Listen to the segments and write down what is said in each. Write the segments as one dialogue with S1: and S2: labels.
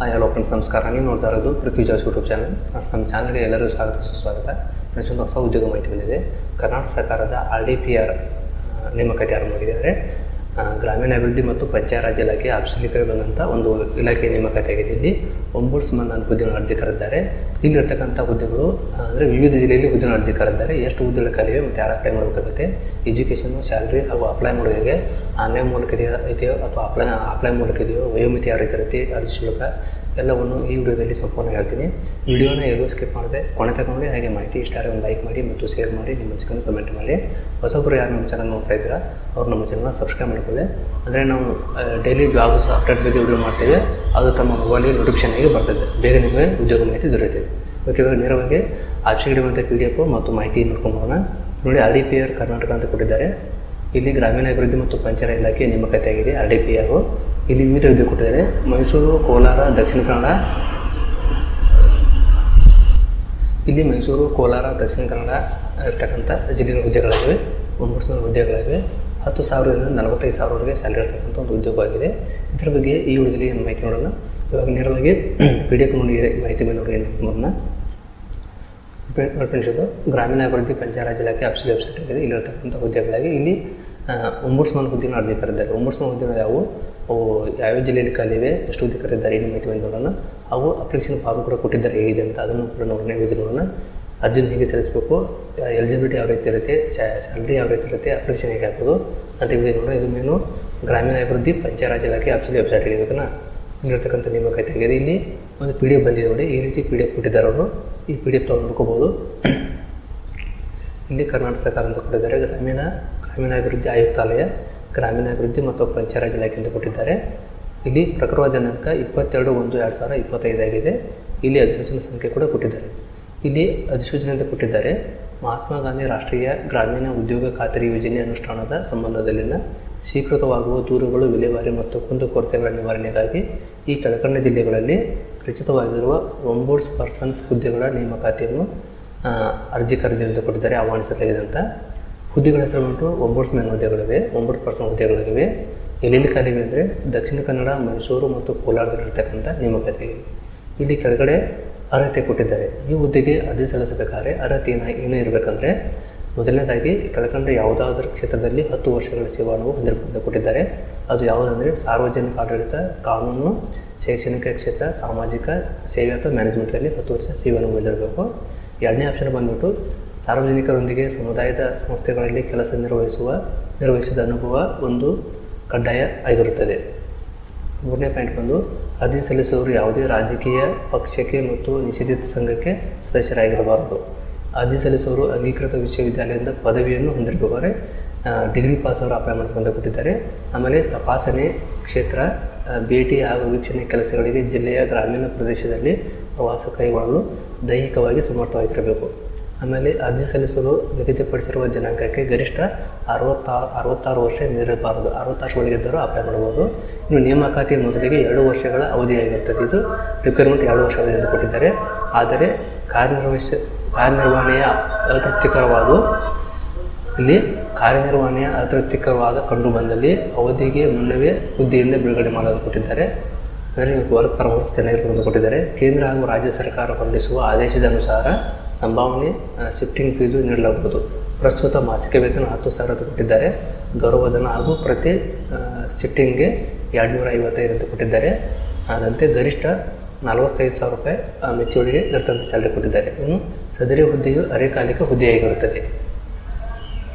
S1: Hi hello friends ನಮಸ್ಕಾರ. ನೀವು ನೋಡ್ತಾ ಇರೋದು ಪೃಥ್ವಿ ಜಾಸ್ ಯೂಟ್ಯೂಬ್ ಚಾನಲ್ ನಮ್ಮ ಚಾನಲ್ಗೆ ಎಲ್ಲರೂ ಸ್ವಾಗತ, ಸುಸ್ವಾಗತ. ಒಂದು ಹೊಸ ಉದ್ಯೋಗ ಮಾಹಿತಿ ಬಂದಿದೆ ಕರ್ನಾಟಕ ಸರ್ಕಾರದ ಆರ್ ಡಿ ಪಿ ಆರ್ ನೇಮಕಾತಿ ಆರಂಭ ಮಾಡಿದ್ದಾರೆ ಆ, ಗ್ರಾಮೀಣ ಅಭಿವೃದ್ಧಿ ಮತ್ತು ಪಂಚಾಯತ್ ಇಲಾಖೆ ಆಪ್ಷನಿಕರಿಗೆ ಬಂದಂಥ ಒಂದು ಇಲಾಖೆ ನೇಮಕಾತಿ ಆಗಿದೆ ಇಲ್ಲಿ ಒಂಬುಡ್ಸ್ಮನ್ ಅಂತ ಹುದ್ದೆಗಳನ್ನು ಅರ್ಜಿ ಕರೆದಿದ್ದಾರೆ ಇಲ್ಲಿರ್ತಕ್ಕಂಥ ಹುದ್ದೆಗಳು ಅಂದರೆ ವಿವಿಧ ಜಿಲ್ಲೆಯಲ್ಲಿ ಹುದ್ದೆ ಅರ್ಜಿ ಕರೆದಿದ್ದಾರೆ ಎಷ್ಟು ಹುದ್ದೆಗಳು ಕಲಿವೆ ಮತ್ತು ಯಾರು ಅಪ್ಲೈ ಮಾಡಬೇಕಾಗುತ್ತೆ? ಎಜುಕೇಷನ್ ಸ್ಯಾಲ್ರಿ ಹಾಗೂ ಅಪ್ಲೈ ಮಾಡೋ ಹೇಗೆ? ಆನ್ಲೈನ್ ಮೂಲಕ ಇದೆಯೋ ಅಥವಾ ಅಪ್ಲೈ ಅಪ್ಲೈ ಮೂಲಕ ಇದೆಯೋ? ವಯೋಮಿತಿ ಯಾವ ರೀತಿ ಇರುತ್ತೆ? ಅರ್ಜಿ ಶುಲ್ಕ ಎಲ್ಲವನ್ನು ಈ ವಿಡಿಯೋದಲ್ಲಿ ಸಂಪೂರ್ಣ ಹೇಳ್ತೀನಿ. ವಿಡಿಯೋನ ಎಲ್ಲೂ ಸ್ಕಿಪ್ ಮಾಡಿದೆ ಕೊನೆ ತಗೊಂಡು ಹಾಗೆ ಮಾಹಿತಿ ಇಷ್ಟ ಆದರೆ ಒಂದು ಲೈಕ್ ಮಾಡಿ ಮತ್ತು ಶೇರ್ ಮಾಡಿ, ನಿಮ್ಮ ಚಿಕನ್ ಕಮೆಂಟ್ ಮಾಡಿ. ಹೊಸೊಬ್ಬರು ಯಾರು ನಮ್ಮ ಚಾನಲ್ ನೋಡ್ತಾ ಇದ್ದೀರಾ, ಅವ್ರು ನಮ್ಮ ಚಾನಲ್ನ ಸಬ್ಸ್ಕ್ರೈಬ್ ಮಾಡ್ಕೊಳ್ಳಿ. ಅಂದರೆ ನಾವು ಡೈಲಿ ಜಾಬ್ಸ್ ಅಪ್ಡೇಟ್ ಬಗ್ಗೆ ವಿಡಿಯೋ ಮಾಡ್ತೇವೆ. ಅದು ತಮ್ಮ ಮೊಬೈಲಿಗೆ ಆಗಿ ಬರ್ತದೆ. ಬೇಗ ನಿಮಗೆ ಉದ್ಯೋಗ ಮಾಹಿತಿ ದೊರೆಯುತ್ತೆ. ಓಕೆ ಇವಾಗ ನೇರವಾಗಿ ಆಪ್ಷನ್ ಮತ್ತು ಪಿ ಡಿ ಎಫ್ ಮತ್ತು ಮಾಹಿತಿ ನೋಡ್ಕೊಂಬೋಣ ನೋಡಿ R D P R Karnataka ಅಂತ ಕೊಟ್ಟಿದ್ದಾರೆ. ಇಲ್ಲಿ ಗ್ರಾಮೀಣ ಅಭಿವೃದ್ಧಿ ಮತ್ತು ಪಂಚಾಯತ್ ಇಲಾಖೆ ನಿಮ್ಮ ಆಗಿದೆ ಆರ್ ಡಿ ಪಿ ಆರ್ ಇಲ್ಲಿ ವಿವಿಧ ವಿದ್ಯೆ ಕೊಟ್ಟಿದ್ದಾರೆ. ಮೈಸೂರು, ಕೋಲಾರ, ದಕ್ಷಿಣ ಕನ್ನಡ. ಇಲ್ಲಿ ಮೈಸೂರು, ಕೋಲಾರ, ದಕ್ಷಿಣ ಕನ್ನಡ ಇರ್ತಕ್ಕಂಥ ಜಿಲ್ಲೆಯ ಹುದ್ದೆಗಳಾಗಿವೆ ಒಂಬತ್ತು ಹುದ್ದೆಗಳಾಗಿವೆ ಹತ್ತು ಸಾವಿರದಿಂದ ನಲವತ್ತೈದು ಸಾವಿರವರೆಗೆ ಸ್ಯಾಲರಿ ಇರ್ತಕ್ಕಂಥ ಒಂದು ಉದ್ಯೋಗವಾಗಿದೆ ಇದರ ಬಗ್ಗೆ ಈ ವಿಡಿಯೋದಲ್ಲಿ ಏನು ಮಾಹಿತಿ ನೋಡೋಣ? ಇವಾಗ ನೇರವಾಗಿ ಪಿ ಡಿ ಎಫ್ ನೋಡಿ ಮಾಹಿತಿ ಬಂದವರು ಏನು ನೋಡೋಣ. ಫ್ರೆಂಡ್ಸ್ ಇದು ಗ್ರಾಮೀಣ ಅಭಿವೃದ್ಧಿ ಪಂಚಾಯತ್ ಇಲಾಖೆ ಅಫ್ಸಿಲ್ ವೆಬ್ಸೈಟ್ ಆಗಿದೆ. ಇಲ್ಲಿರ್ತಕ್ಕಂಥ ಹುದ್ದೆಗಳಾಗಿ ಇಲ್ಲಿ ಒಂಬುಡ್ಸ್ಮನ್ ಹುದ್ದೆನ ಅರ್ಜಿ ಕರೆದಿದ್ದಾರೆ ಒಂಬುಡ್ಸ್ಮನ್ ಹುದ್ದೆಗಳು ಯಾವುವು? ಅವು ಯಾವ್ಯಾವ ಜಿಲ್ಲೆಯಲ್ಲಿ ಖಾಲಿವೆ ಎಷ್ಟು ಹುದ್ದೆ ಕರೆದಿದ್ದಾರೆ ಏನು ಮಾಹಿತಿ ನೋಡೋಣ. ಅವು ಅಪ್ಲಿಕೇಶನ್ ಫಾರ್ಮ್ ಕೂಡ ಕೊಟ್ಟಿದ್ದಾರೆ ಹೇಗಿದೆ ಅಂತ. ಅದನ್ನು ಕೂಡ ನೋಡೋಣ ವಿಧಿ ನೋಡೋಣ. ಅರ್ಜಿನ ಹೇಗೆ ಸಲ್ಲಿಸಬೇಕು ಎಲಿಜಿಬಿಲಿಟಿ ಯಾವ ರೀತಿ ಇರುತ್ತೆ ಸ್ಯಾಲ್ರಿ ಯಾವ ರೀತಿ ಇರುತ್ತೆ ಅಪ್ಲಿಕೇಶನ್ ಹೇಗೆ ಹಾಕೋದು ಅಂತ ವಿಧಿ ನೋಡೋಣ. ಇದು ಮೇನು ಗ್ರಾಮೀಣ ಅಭಿವೃದ್ಧಿ ಪಂಚಾಯತ್ ಇಲಾಖೆ ಅಫ್ಸಿಲ್ ವೆಬ್ಸೈಟ್ ಇದನ್ನು ಇಲ್ಲಿರ್ತಕ್ಕಂಥ ಕೈ ಆಗಿದೆ ಇಲ್ಲಿ ಒಂದು ಪಿ ಡಿ ಎಫ್ ಬಂದಿದೆ ನೋಡಿ. ಈ ರೀತಿ ಪಿ ಡಿ ಎಫ್ ಕೊಟ್ಟಿದ್ದಾರೆ ಅವರು. ಈ ಪಿ ಡಿ ಎಫ್ ತೊಗೊಂಡ್ಕೋಬೋದು ಇಲ್ಲಿ ಕರ್ನಾಟಕ ಸರ್ಕಾರ ಅಂತ ಕೊಟ್ಟಿದ್ದಾರೆ, ಗ್ರಾಮೀಣ, ಗ್ರಾಮೀಣಾಭಿವೃದ್ಧಿ ಆಯುಕ್ತಾಲಯ. ಗ್ರಾಮೀಣಾಭಿವೃದ್ಧಿ ಮತ್ತು ಪಂಚಾಯತ್ ಇಲಾಖೆ ಅಂತ ಕೊಟ್ಟಿದ್ದಾರೆ. ಇಲ್ಲಿ ಪ್ರಕರಣ ದಿನಾಂಕ ಇಪ್ಪತ್ತೆರಡು ಒಂದು ಎರಡು ಸಾವಿರ ಇಪ್ಪತ್ತೈದಾಗಿದೆ ಇಲ್ಲಿ ಅಧಿಸೂಚನೆ ಸಂಖ್ಯೆ ಕೂಡ ಕೊಟ್ಟಿದ್ದಾರೆ. ಇಲ್ಲಿ ಅಧಿಸೂಚನೆ ಅಂತ ಕೊಟ್ಟಿದ್ದಾರೆ, ಮಹಾತ್ಮ ಗಾಂಧಿ ರಾಷ್ಟ್ರೀಯ ಗ್ರಾಮೀಣ ಉದ್ಯೋಗ ಖಾತರಿ ಯೋಜನೆ ಅನುಷ್ಠಾನದ ಸಂಬಂಧದಲ್ಲಿನ ಸ್ವೀಕೃತವಾಗುವ ದೂರುಗಳು, ವಿಲೇವಾರಿ ಮತ್ತು ಕುಂದುಕೊರತೆಗಳ ನಿವಾರಣೆಗಾಗಿ ಈ ಕೆಳಕಂಡ ಜಿಲ್ಲೆಗಳಲ್ಲಿ ರಚಿತವಾಗಿರುವ ಒಂಬೋರ್ಡ್ಸ್ ಪರ್ಸನ್ಸ್ ಹುದ್ದೆಗಳ ನೇಮಕಾತಿಯನ್ನು ಅರ್ಜಿ ಕರೆದಿ ಎಂದು ಕೊಟ್ಟಿದ್ದಾರೆ, ಆಹ್ವಾನಿಸಲಾಗಿದೆ ಅಂತ. ಹುದ್ದೆಗಳ ಹೆಸರು ಉಂಟು ಒಂಬೋರ್ಡ್ಸ್ ಮ್ಯಾನ್ ಹುದ್ದೆಗಳಿವೆ ಒಂಬತ್ತು ಪರ್ಸನ್ ಹುದ್ದೆಗಳಿವೆ. ಎಲ್ಲೆಲ್ಲಿ ಅಂದರೆ ದಕ್ಷಿಣ ಕನ್ನಡ, ಮೈಸೂರು ಮತ್ತು ಕೋಲಾರದಲ್ಲಿರ್ತಕ್ಕಂಥ ನೇಮಕಾತಿ ಇಲ್ಲಿ ಕೆಳಗಡೆ ಅರ್ಹತೆ ಕೊಟ್ಟಿದ್ದಾರೆ. ಈ ಹುದ್ದೆಗೆ ಅರ್ಜಿ ಸಲ್ಲಿಸಬೇಕಾದ್ರೆ ಅರ್ಹತೆ ಏನು ಏನೇ ಇರಬೇಕಂದ್ರೆ ಮೊದಲನೇದಾಗಿ ಕೆಳಕಂಡ ಯಾವುದಾದ್ರೂ ಕ್ಷೇತ್ರದಲ್ಲಿ ಹತ್ತು ವರ್ಷಗಳ ಸೇವಾ ಅನುಭವ ಹೊಂದಿರಬಹುದು ಕೊಟ್ಟಿದ್ದಾರೆ. ಅದು ಯಾವುದಂದರೆ ಸಾರ್ವಜನಿಕ ಆಡಳಿತ, ಕಾನೂನು, ಶೈಕ್ಷಣಿಕ ಕ್ಷೇತ್ರ, ಸಾಮಾಜಿಕ ಸೇವೆ ಅಥವಾ ಮ್ಯಾನೇಜ್ಮೆಂಟಲ್ಲಿ ಹತ್ತು ವರ್ಷ ಸೇವೆಯನ್ನು ಹೊಂದಿರಬೇಕು ಎರಡನೇ ಆಪ್ಷನ್ ಬಂದ್ಬಿಟ್ಟು ಸಾರ್ವಜನಿಕರೊಂದಿಗೆ ಸಮುದಾಯದ ಸಂಸ್ಥೆಗಳಲ್ಲಿ ಕೆಲಸ ನಿರ್ವಹಿಸುವ, ನಿರ್ವಹಿಸಿದ ಅನುಭವ ಒಂದು ಕಡ್ಡಾಯ ಆಗಿರುತ್ತದೆ. ಮೂರನೇ ಪಾಯಿಂಟ್ ಬಂದು, ಅರ್ಜಿ ಸಲ್ಲಿಸುವವರು ಯಾವುದೇ ರಾಜಕೀಯ ಪಕ್ಷಕ್ಕೆ ಮತ್ತು ನಿಷೇಧಿತ ಸಂಘಕ್ಕೆ ಸದಸ್ಯರಾಗಿರಬಾರದು. ಅರ್ಜಿ ಸಲ್ಲಿಸುವವರು ಅಂಗೀಕೃತ ವಿಶ್ವವಿದ್ಯಾಲಯದಿಂದ ಪದವಿಯನ್ನು ಹೊಂದಿರಬೇಕಾದ್ರೆ ಡಿಗ್ರಿ ಪಾಸ್ ಅವರು ಅಪ್ಲೈ ಮಾಡಿಕೊಂಡು ಕೊಟ್ಟಿದ್ದಾರೆ ಆಮೇಲೆ ತಪಾಸಣೆ ಕ್ಷೇತ್ರ ಭೇಟಿ ಹಾಗೂ ವೀಕ್ಷಣೆ ಕೆಲಸಗಳಿಗೆ ಜಿಲ್ಲೆಯ ಗ್ರಾಮೀಣ ಪ್ರದೇಶದಲ್ಲಿ ಪ್ರವಾಸ ಕೈಗೊಳ್ಳಲು ದೈಹಿಕವಾಗಿ ಸಮರ್ಥವಾಗಿರಬೇಕು. ಆಮೇಲೆ ಅರ್ಜಿ ಸಲ್ಲಿಸಲು ನಿಗದಿಪಡಿಸಿರುವ ದಿನಾಂಕಕ್ಕೆ ಗರಿಷ್ಠ ಅರವತ್ತಾ ಅರವತ್ತಾರು ವರ್ಷ ಮೀರಬಾರದು ಅರವತ್ತಾರು ಒಳಗಿದ್ದರೂ ಅಪ್ಲೈ ಮಾಡಬಹುದು ಇನ್ನು ನೇಮಕಾತಿ ಮೊದಲಿಗೆ ಎರಡು ವರ್ಷಗಳ ಅವಧಿಯಾಗಿರ್ತದೆ. ಇದು ರಿಕ್ವೈರ್ಮೆಂಟ್ ಎರಡು ವರ್ಷ ಎಂದು ಕೊಟ್ಟಿದ್ದಾರೆ. ಆದರೆ ಕಾರ್ಯನಿರ್ವಹಿಸ ಕಾರ್ಯನಿರ್ವಹಣೆಯ ಅತೃಪ್ತಿಕರವಾದ ಇಲ್ಲಿ ಕಾರ್ಯನಿರ್ವಹಣೆಯ ಅತೃಪ್ತಿಕರವಾದ ಕಂಡು ಬಂದಲ್ಲಿ ಅವಧಿಗೆ ಮುನ್ನವೇ ಹುದ್ದೆಯಿಂದ ಬಿಡುಗಡೆ ಮಾಡಲು ಕೊಟ್ಟಿದ್ದಾರೆ. ಅಂದರೆ ವರ್ಕ್ ಪರ್ಫಾರ್ಮೆನ್ಸ್ ಚೆನ್ನಾಗಿರ್ಬೋದು ಕೊಟ್ಟಿದ್ದಾರೆ. ಕೇಂದ್ರ ಹಾಗೂ ರಾಜ್ಯ ಸರ್ಕಾರ ಹೊರಡಿಸುವ ಆದೇಶದ ಅನುಸಾರ ಸಂಭಾವನೆ ಶಿಫ್ಟಿಂಗ್ ಫೀಸು ನೀಡಲಾಗುವುದು ಪ್ರಸ್ತುತ ಮಾಸಿಕ ವೇತನ ಹತ್ತು ಸಾವಿರ ಕೊಟ್ಟಿದ್ದಾರೆ. ಗೌರವಧನ ಹಾಗೂ ಪ್ರತಿ ಶಿಫ್ಟಿಂಗ್ಗೆ ಎರಡುನೂರ ಐವತ್ತೈದು ಕೊಟ್ಟಿದ್ದಾರೆ. ಅದಂತೆ ಗರಿಷ್ಠ ನಲವತ್ತೈದು ಸಾವಿರ ರೂಪಾಯಿ ಮೆಚ್ಚುವಳಿಗೆ ಇರ್ತಂಥ ಸ್ಯಾಲರಿ ಕೊಟ್ಟಿದ್ದಾರೆ. ಇನ್ನು ಸದರಿ ಹುದ್ದೆಯು ಅರೆಕಾಲಿಕ ಹುದ್ದೆಯಾಗಿರುತ್ತದೆ.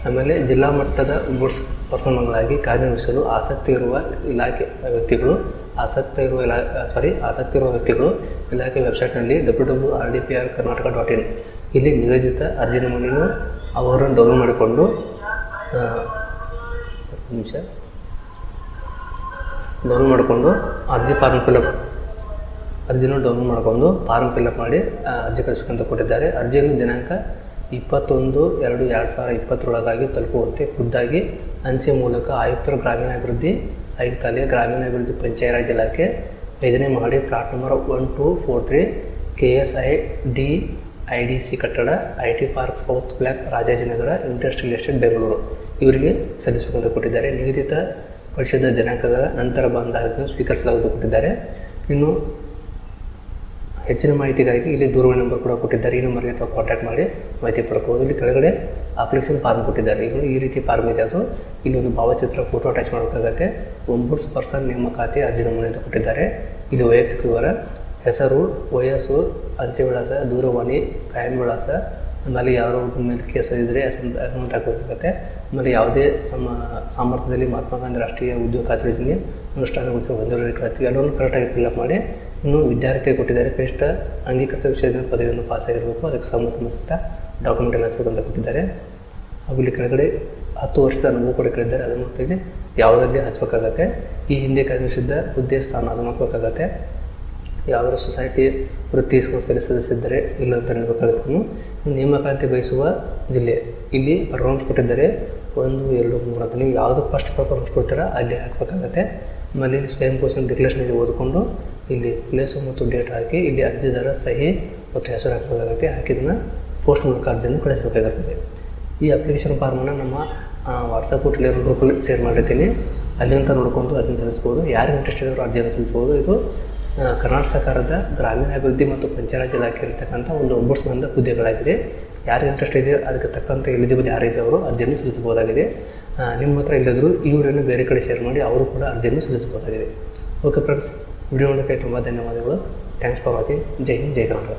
S1: ಆಮೇಲೆ ಜಿಲ್ಲಾ ಮಟ್ಟದ ಬುಡ್ಸ್ ಪರ್ಸನ್ಗಳಾಗಿ ಕಾರ್ಯನಿರ್ವಹಿಸಲು ಆಸಕ್ತಿ ಇರುವ ಇಲಾಖೆ ವ್ಯಕ್ತಿಗಳು ಆಸಕ್ತಿ ಇರುವ ಇಲಾ ಸಾರಿ ಆಸಕ್ತಿ ಇರುವ ವ್ಯಕ್ತಿಗಳು ಇಲಾಖೆ ವೆಬ್ಸೈಟ್ನಲ್ಲಿ W W R D P R Karnataka dot in ಇಲ್ಲಿ ನಿಗದಿತ ಅರ್ಜಿ ನಮೂನೆಯನ್ನು ಅವರನ್ನು ಡೌನ್ಲೋಡ್ ಮಾಡಿಕೊಂಡು ನಿಮಿಷ. ಡೌನ್ಲೋಡ್ ಮಾಡಿಕೊಂಡು ಅರ್ಜಿ ಫಾರ್ಮ್ ಫಿಲಪ್ ಅರ್ಜಿನ ಡೌನ್ಲೋಡ್ ಮಾಡ್ಕೊಂಡು ಫಾರ್ಮ್ ಫಿಲಪ್ ಮಾಡಿ ಅರ್ಜಿ ಕಳಿಸ್ಬೇಕಂತ ಕೊಟ್ಟಿದ್ದಾರೆ. ಅರ್ಜಿಯನ್ನು ದಿನಾಂಕ ಇಪ್ಪತ್ತೊಂದು ಎರಡು ಎರಡು ಸಾವಿರ ಇಪ್ಪತ್ತರೊಳಗಾಗಿ ತಲುಪುವಂತೆ ಖುದ್ದಾಗಿ ಅಂಚೆ ಮೂಲಕ ಆಯುಕ್ತರು ಗ್ರಾಮೀಣಾಭಿವೃದ್ಧಿ ಆಯುಕ್ತಾಲಯ ಗ್ರಾಮೀಣಾಭಿವೃದ್ಧಿ ಪಂಚಾಯತ್ ಇಲಾಖೆ ಐದನೇ ಮಹಡಿ plot number one two four three K S I D I D C ಕಟ್ಟಡ I T park south block Rajajinagar industrial estate Bengaluru ಇವರಿಗೆ ಸಲ್ಲಿಸಬೇಕಂತ ಕೊಟ್ಟಿದ್ದಾರೆ. ನಿಗದಿತ ಪಡಿಸಿದ ದಿನಾಂಕದ ನಂತರ ಬಂದ ಸ್ವೀಕರಿಸಲಾಗುವುದು ಕೊಟ್ಟಿದ್ದಾರೆ. ಇನ್ನು ಹೆಚ್ಚಿನ ಮಾಹಿತಿಗಾಗಿ ಇಲ್ಲಿ ದೂರವಾಣಿ ನಂಬರ್ ಕೂಡ ಕೊಟ್ಟಿದ್ದಾರೆ. ಈ ನಂಬರ್ಗೆ ಅಥವಾ ಕಾಂಟ್ಯಾಕ್ಟ್ ಮಾಡಿ ಮಾಹಿತಿ ಪಡ್ಕೋಬೋದು. ಇಲ್ಲಿ ಕೆಳಗಡೆ ಅಪ್ಲಿಕೇಶನ್ ಫಾರ್ಮ್ ಕೊಟ್ಟಿದ್ದಾರೆ. ಈಗ ಈ ರೀತಿ ಫಾರ್ಮ್ ಇದೆ ಅದು. ಇಲ್ಲಿ ಒಂದು ಭಾವಚಿತ್ರ ಫೋಟೋ ಅಟ್ಯಾಚ್ ಮಾಡಬೇಕಾಗತ್ತೆ. ಒಂಬುಡ್ಸ್ ಪರ್ಸನ್ ನೇಮಕಾತಿ ಅರ್ಜಿ ನಮೂನೆ ಅಂತ ಕೊಟ್ಟಿದ್ದಾರೆ. ಇದು ವೈಯಕ್ತಿಕ ವಿವರ. ಹೆಸರು, ವಯಸ್ಸು ಅಂಚೆ ವಿಳಾಸ, ದೂರವಾಣಿ ಕಾಯಂ ವಿಳಾಸ. ಆಮೇಲೆ ಯಾರೋ ಮೇಲೆ ಕೇಸ್ ಇದ್ದರೆ ಅಕೌಂಟ್ ಹಾಕಬೇಕಾಗತ್ತೆ. ಆಮೇಲೆ ಯಾವುದೇ ಸಮ, ಸಾಮರ್ಥ್ಯದಲ್ಲಿ ಮಹಾತ್ಮ ಗಾಂಧಿ ರಾಷ್ಟ್ರೀಯ ಉದ್ಯೋಗ ಖಾತ್ರಿ ಯೋಜನೆ ಅನುಷ್ಠಾನಗೊಳಿಸುವ ಹೊಂದಿರುವ ಎಲ್ಲವನ್ನು ಕರೆಕ್ಟಾಗಿ ಫಿಲ್ಅಪ್ ಮಾಡಿ. ಇನ್ನು ವಿದ್ಯಾರ್ಥಿಗೆ ಕೊಟ್ಟಿದ್ದಾರೆ ಕನಿಷ್ಠ ಅಂಗೀಕೃತ ವಿಷಯದಿಂದ ಪದವಿಯನ್ನು ಪಾಸಾಗಿರಬೇಕು ಅದಕ್ಕೆ ಸಂಬಂಧಿಸಿದ ಡಾಕ್ಯುಮೆಂಟ್ ಎಲ್ಲ ಹಚ್ಚಬೇಕು ಅಂತ ಕೊಟ್ಟಿದ್ದಾರೆ ಹಾಗೂ ಇಲ್ಲಿ ಕೆಳಗಡೆ ಹತ್ತು ವರ್ಷದ ಅನುಭವ ಕೂಡ ಕೇಳಿದ್ದಾರೆ ಅದನ್ನು ಇಲ್ಲಿ ಯಾವುದರಲ್ಲಿ ಹಚ್ಚಬೇಕಾಗತ್ತೆ ಈ ಹಿಂದೆ ಕಾಯ್ದಿರಿಸಿದ್ದ ಹುದ್ದೆ ಸ್ಥಾನ ಅದನ್ನು ಹಾಕಬೇಕಾಗತ್ತೆ. ಯಾವುದಾದ್ರು ಸೊಸೈಟಿ ವೃತ್ತಿ ಸಂಸ್ಥೆಯಲ್ಲಿ ಸದಸ್ಯರಿದ್ದರೆ ಇಲ್ಲ ಅಂತ ಹೇಳಬೇಕಾಗುತ್ತೆ ಇನ್ನು ನೇಮಕಾತಿ ಬಯಸುವ ಜಿಲ್ಲೆ. ಇಲ್ಲಿ ಪರ್ಫಾರ್ಮೆನ್ಸ್ ಕೊಟ್ಟಿದ್ದಾರೆ. ಒಂದು, ಎರಡು, ಮೂರು ಅಂತ. ನೀವು ಯಾವುದು ಫಸ್ಟ್ ಪರ್ಫಾರ್ಮೆನ್ಸ್ ಕೊಡ್ತೀರಾ, ಅಲ್ಲಿ ಹಾಕಬೇಕಾಗತ್ತೆ. ಆಮೇಲೆ ಸ್ವಯಂ ಕ್ವಶನ್ ಡಿಕ್ಲೇಷನ್ ಇಲ್ಲಿ ಓದ್ಕೊಂಡು ಇಲ್ಲಿ ಪ್ಲೇಸು ಮತ್ತು ಡೇಟ್ ಹಾಕಿ ಇಲ್ಲಿ ಅರ್ಜಿದಾರ ಸಹಿ ಮತ್ತು ಹೆಸರು ಹಾಕಬೇಕಾಗುತ್ತೆ. ಹಾಕಿದ್ದನ್ನು ಪೋಸ್ಟ್ ಮೂಲಕ ಅರ್ಜಿಯನ್ನು ಕಳಿಸಬೇಕಾಗುತ್ತದೆ ಈ ಅಪ್ಲಿಕೇಶನ್ ಫಾರ್ಮನ್ನು ನಮ್ಮ ವಾಟ್ಸಪ್ ಟೆಲಿಗ್ರಾಮ್ ಗ್ರೂಪಲ್ಲಿ ಶೇರ್ ಮಾಡಿರ್ತೀನಿ. ಅಲ್ಲಿಂದ ನೋಡ್ಕೊಂಡು ಅರ್ಜಿನ ಸಲ್ಲಿಸ್ಬೋದು ಯಾರು ಇಂಟ್ರೆಸ್ಟ್ ಇರೋರು ಅರ್ಜಿಯನ್ನು ಸಲ್ಲಿಸ್ಬೋದು ಇದು ಕರ್ನಾಟಕ ಸರ್ಕಾರದ ಗ್ರಾಮೀಣಾಭಿವೃದ್ಧಿ ಮತ್ತು ಪಂಚಾಯತ್ ಇಲಾಖೆ ಇರತಕ್ಕಂಥ ಒಂದು ಒಂಬರ್ಸ್ಮಂದ ಹುದ್ದೆಗಳಾಗಿದೆ. ಯಾರು ಇಂಟ್ರೆಸ್ಟ್ ಇದೆ, ಅದಕ್ಕೆ ತಕ್ಕಂಥ ಎಲಿಜಿಬಲ್ ಯಾರಿದೆ ಅವರು ಅರ್ಜಿಯನ್ನು ಸಲ್ಲಿಸಬಹುದಾಗಿದೆ ನಿಮ್ಮ ಹತ್ರ ಇಲ್ಲದರೂ ಈ ವಿಡಿಯೋನ ಬೇರೆ ಕಡೆ ಶೇರ್ ಮಾಡಿ ಅವರು ಕೂಡ ಅರ್ಜಿಯನ್ನು ಸಲ್ಲಿಸಬಹುದಾಗಿದೆ ಓಕೆ ಫ್ರೆಂಡ್ಸ್ ವಿಡಿಯೋ ನೋಡೋಕ್ಕೆ ತುಂಬ ಧನ್ಯವಾದಗಳು. Thanks for watching Jai Hind, Jai Karnataka.